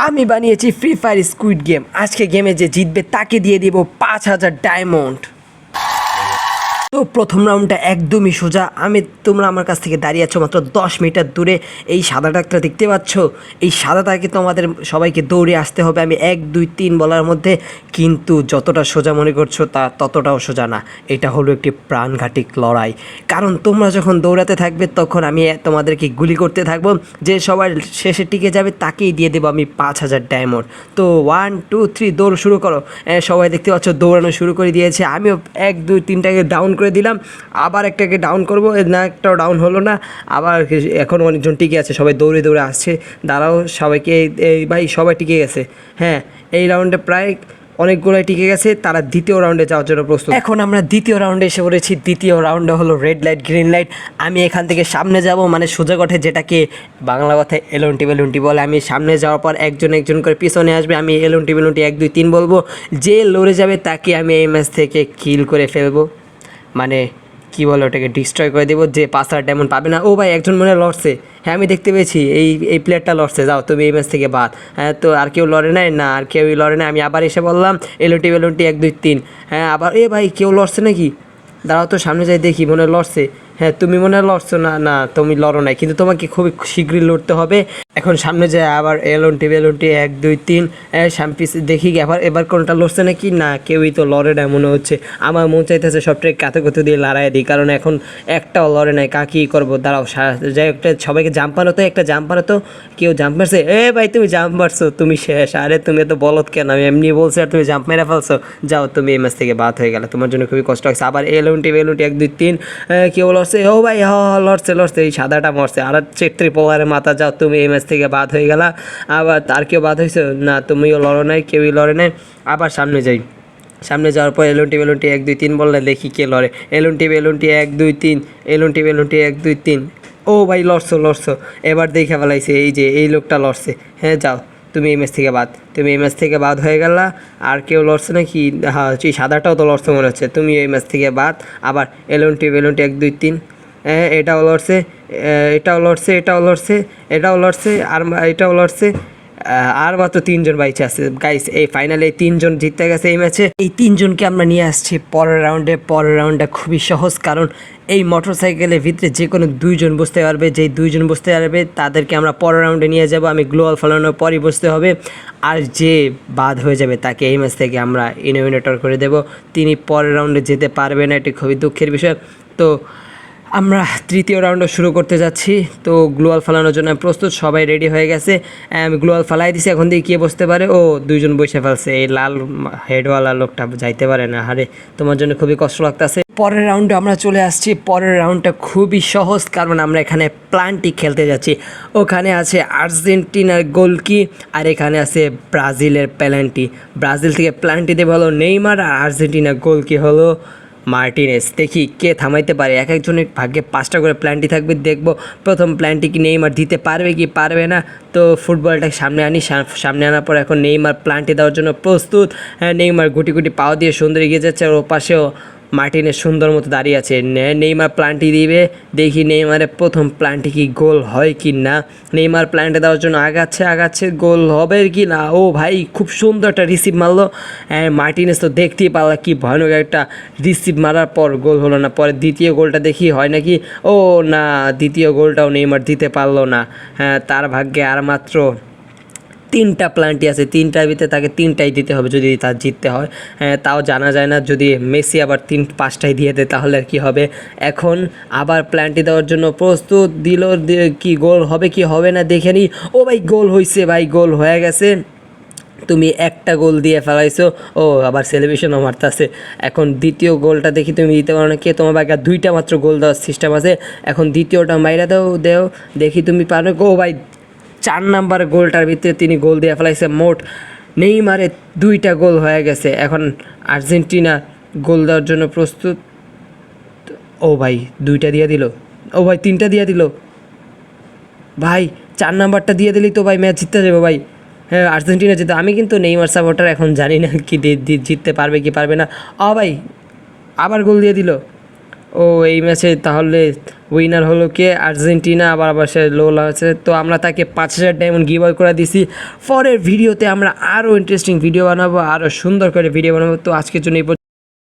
আমি বানিয়েছি free fire squid game আজকে গেমে যে জিতবে তাকে দিয়ে দিব পাঁচ হাজার ডায়মন্ড তো প্রথম রাউন্ডটা একদমই সোজা। আমি তোমরা আমার কাছ থেকে দাঁড়িয়ে আছো মাত্র দশ মিটার দূরে। এই সাদা ডাকটা দেখতে পাচ্ছ? এই সাদাটাকে তোমাদের সবাইকে দৌড়ে আসতে হবে। আমি এক, দুই, তিন বলার মধ্যে কিন্তু যতটা সোজা মনে করছ তা ততটাও সোজা না। এটা হলো একটি প্রাণঘাতিক লড়াই। কারণ তোমরা যখন দৌড়াতে থাকবে তখন আমি তোমাদেরকে গুলি করতে থাকব। যে সবার শেষে টিকে যাবে তাকেই দিয়ে দেবো আমি পাঁচ হাজার ডায়মন্ড তো ওয়ান টু থ্রি দৌড় শুরু করো। সবাই দেখতে পাচ্ছ দৌড়ানো শুরু করে দিয়েছে। আমিও এক, দুই, তিনটাকে ডাউন করে দিলাম। আবার একটাকে ডাউন করব। না, একটাও ডাউন হলো না। আবার এখন অনেকজন টিকে আছে, সবাই দৌড়ে দৌড়ে আসছে। দাঁড়াও, সবাইকে, এই ভাই, সবাই টিকে গেছে। হ্যাঁ এই রাউন্ডে প্রায় অনেকগুলোই টিকে গেছে। তারা দ্বিতীয় রাউন্ডে যাওয়ার জন্য প্রস্তুত। এখন আমরা দ্বিতীয় রাউন্ডে এসে পড়েছি। দ্বিতীয় রাউন্ডে হলো রেড লাইট গ্রিন লাইট আমি এখান থেকে সামনে যাব মানে সোজা গঠে যেটাকে বাংলা কথায় এলন্টি বেলুনটি বলে। আমি সামনে যাওয়ার পর একজন একজন করে পিছনে আসবে। আমি এলন্টি বেলুনটি এক, দুই, তিন বলব। যে লড়ে যাবে, তাকে আমি এই ম্যাচ থেকে কিল করে ফেলব। মানে কি বলে ওটাকে ডিস্ট্রয় করে দেবো, যে পাসার ডেমন পাবে না। ও ভাই, একজন মনে লড়ছে। হ্যাঁ আমি দেখতে পেয়েছি, এই এই প্লেয়ারটা লড়ছে। যাও, তুমি এই ম্যাচ থেকে বাদ। হ্যাঁ তো আর কেউ লড়ে নাই? না, আর কেউই লড়ে না আমি আবার এসে বললাম, এলোটি বেলুনটি এক দুই তিন। হ্যাঁ আবার, এ ভাই, কেউ লড়ছে নাকি? দাঁড়াও তো, সামনে যাই দেখি, মনে লড়ছে। হ্যাঁ তুমি মনে হয় লড়ছো না না, তুমি লড়ো নাই। কিন্তু তোমাকে খুবই শীঘ্রই লড়তে হবে। এখন সামনে যায় আবার এলনটি বেলুনটি এক, দুই, তিন শ্যাম্পিস দেখি এবার এবার কোনটা লড়ছে নাকি? না, কেউই তো লড়ে না মনে হচ্ছে। আমার মন চাইতেছে সবটাই কাতে কুতে দিয়ে লড়াই দিই, কারণ এখন একটাও লড়ে নাই কাকি করব? দাঁড়াও যাই একটা সবাইকে জাম্প তো, একটা জাম্প তো। কেউ জাম্প মারছে, এ ভাই, তুমি জাম্প মারছো, তুমি শেষ। আরে, তুমি তো বলত কেন? আমি এমনি বলছি, আর তুমি জাম্প মেরে ফেলছো। যাও, তুমি এই ম্যাচ থেকে বাদ হয়ে গেলে। তোমার জন্য খুবই কষ্ট হচ্ছে আবার এলুনটি বেলুনটি এক, দুই, তিন কেউ লড়ছে ও ভাই, হ লড়ছে লড়ছে, এই সাদাটা মরছে। আর চেত্রি পোলারে মাথা যাও, তুমি এই ম্যাচ থেকে বাদ হয়ে গেলা। আবার তার কেউ বাদ হয়েছে? না, তুমিও লড়ো নাই, কেউই লড়ে নাই। আবার সামনে যাই। সামনে যাওয়ার পর এলুনটি বেলুনটি এক, দুই, তিন বললে দেখি কে লড়ে। এলুনটি বেলুনটি এক, দুই, তিন, এলুনটি বেলুনটি এক, দুই, তিন। ও ভাই, লড়ছো লড়ছো। এবার দেখে ফেলাইছে এই যে, এই লোকটা লড়ছে। হ্যাঁ যাও, তুমি এই ম্যাচ থেকে বাদ। তুমি এই ম্যাচ থেকে বাদ হয়ে গেলা, আর কেউ লড়ছে না কি হ্যাঁ সাদাটাও তো লড়ছে মনে হচ্ছে। তুমি এই ম্যাচ থেকে বাদ। আবার এলুনটি বেলুনটি এক, দুই, তিন। এটাও লড়ছে এটাও লড়ছে এটাও লড়ছে এটাও লড়ছে, আর এটাও লড়ছে। আর মাত্র তিনজন বাইচে আছে। গাইস এই ফাইনালে তিনজন জিততে গেছে এই ম্যাচে এই তিনজনকে আমরা নিয়ে আসছি পরের রাউন্ডে পরের রাউন্ডটা খুবই সহজ, কারণ এই মোটর সাইকেলের ভিতরে যে কোনো দুইজন বসতে পারবে, যেই দুইজন বসতে পারবে, তাদেরকে আমরা পরের রাউন্ডে নিয়ে যাব। আমি গ্লোয়াল ফলানোর পরই বসতে হবে। আর যে বাদ হয়ে যাবে, তাকে এই ম্যাচ থেকে আমরা ইনোমিনেটর করে দেব। তিনি পরের রাউন্ডে যেতে পারবে না, এটি খুবই দুঃখের বিষয়। তো আমরা তৃতীয় রাউন্ডও শুরু করতে যাচ্ছি। তো গ্লোয়াল ফালানোর জন্য প্রস্তুত, সবাই রেডি হয়ে গেছে। আমি গ্লোয়াল ফালাই দিছি, এখন দিয়ে কে বসতে পারে? ও, দুইজন বসে ফেলছে। এই লাল হেডওয়ালা লোকটা যাইতে পারে না। হারে তোমার জন্য খুবই কষ্ট লাগতেছে। পরের রাউন্ডে আমরা চলে আসছি। পরের রাউন্ডটা খুবই সহজ, কারণ আমরা এখানে প্লান্টি খেলতে যাচ্ছি। ওখানে আছে আর্জেন্টিনার গোলকি, আর এখানে আছে ব্রাজিলের প্যালেন্টি ব্রাজিল থেকে প্লান্টি দেবে হলো নেইমার, আর আর্জেন্টিনার গোলকি হলো মার্টিনেস, দেখি কে থামাইতে পারে। এক একজনের ভাগ্যে পাঁচটা করে প্ল্যানটি থাকবে, দেখব প্রথম প্ল্যানটি কি নেইমার দিতে পারবে কি পারবে না। তো ফুটবলটাকে সামনে আনি সামনে আনার পর এখন নেইমার প্ল্যানটি দেওয়ার জন্য প্রস্তুত। হ্যাঁ নেইমার গুটি গুটি পাও দিয়ে সুন্দর এগিয়ে যাচ্ছে আর ও পাশেও মার্টিনের সুন্দর মতো দাঁড়িয়ে আছে। নেইমার প্ল্যানটি দিবে। দেখি নেইমারের প্রথম প্ল্যানটি কি গোল হয় কি না। নেইমার প্ল্যানটা দেওয়ার জন্য আগাচ্ছে আগাচ্ছে, গোল হবে কি না? ও ভাই, খুব সুন্দর একটা রিসিভ মারলো। মার্টিনেস তো দেখতেই পারল কি ভয়ানক একটা রিসিভ মারার পর গোল হলো না। পরে দ্বিতীয় গোলটা দেখি হয় নাকি? ও না, দ্বিতীয় গোলটাও নেইমার দিতে পারল না। হ্যাঁ তার ভাগ্যে আর মাত্র তিনটা প্ল্যান্টই আছে তিনটার ভিতরে তাকে তিনটাই দিতে হবে যদি তার জিততে হয়। হ্যাঁ, তাও জানা যায় না যদি মেসি আবার তিন পাঁচটাই দিয়ে দেয় তাহলে আর কি হবে। এখন আবার প্ল্যান্টটি দেওয়ার জন্য প্রস্তুত দিল কি গোল হবে কি হবে না দেখে নি ও ভাই গোল হয়েছে ভাই গোল হয়ে গেছে। তুমি একটা গোল দিয়ে ফেলাইছো ও আবার সেলিব্রেশনও মারতেছে। এখন দ্বিতীয় গোলটা দেখি তুমি দিতে পারো না কে তোমার আর দুইটা মাত্র গোল দেওয়ার সিস্টেম আছে। এখন দ্বিতীয়টা মাইরা দাও দেও দেখি তুমি পারো। গো ভাই চার নাম্বার গোলটার ভিতরে তিনি গোল দিয়ে ফেলাইছে। মোট নেইমারে দুইটা গোল হয়ে গেছে। এখন আর্জেন্টিনা গোল দেওয়ার জন্য প্রস্তুত। ও ভাই, দুইটা দিয়ে দিল। ও ভাই, তিনটা দিয়ে দিল। ভাই, চার নাম্বারটা দিয়ে দিলেই তো ভাই ম্যাচ জিততে যাবে ভাই। হ্যাঁ আর্জেন্টিনা জিতে আমি কিন্তু নেইমার সাপোর্টার, এখন জানি না কি জিততে পারবে কি পারবে না। ও ভাই, আবার গোল দিয়ে দিল। ও, এই ম্যাচে তাহলে উইনার হলো কে? আর্জেন্টিনা, আবার আবার সে লোলা আছে তো আমরা তাকে পাঁচ হাজার ডায়মন্ড গিভ করে দিছি। পরের ভিডিওতে আমরা আরও ইন্টারেস্টিং ভিডিও বানাবো আরও সুন্দর করে ভিডিও বানাবো। তো আজকের জন্য এই।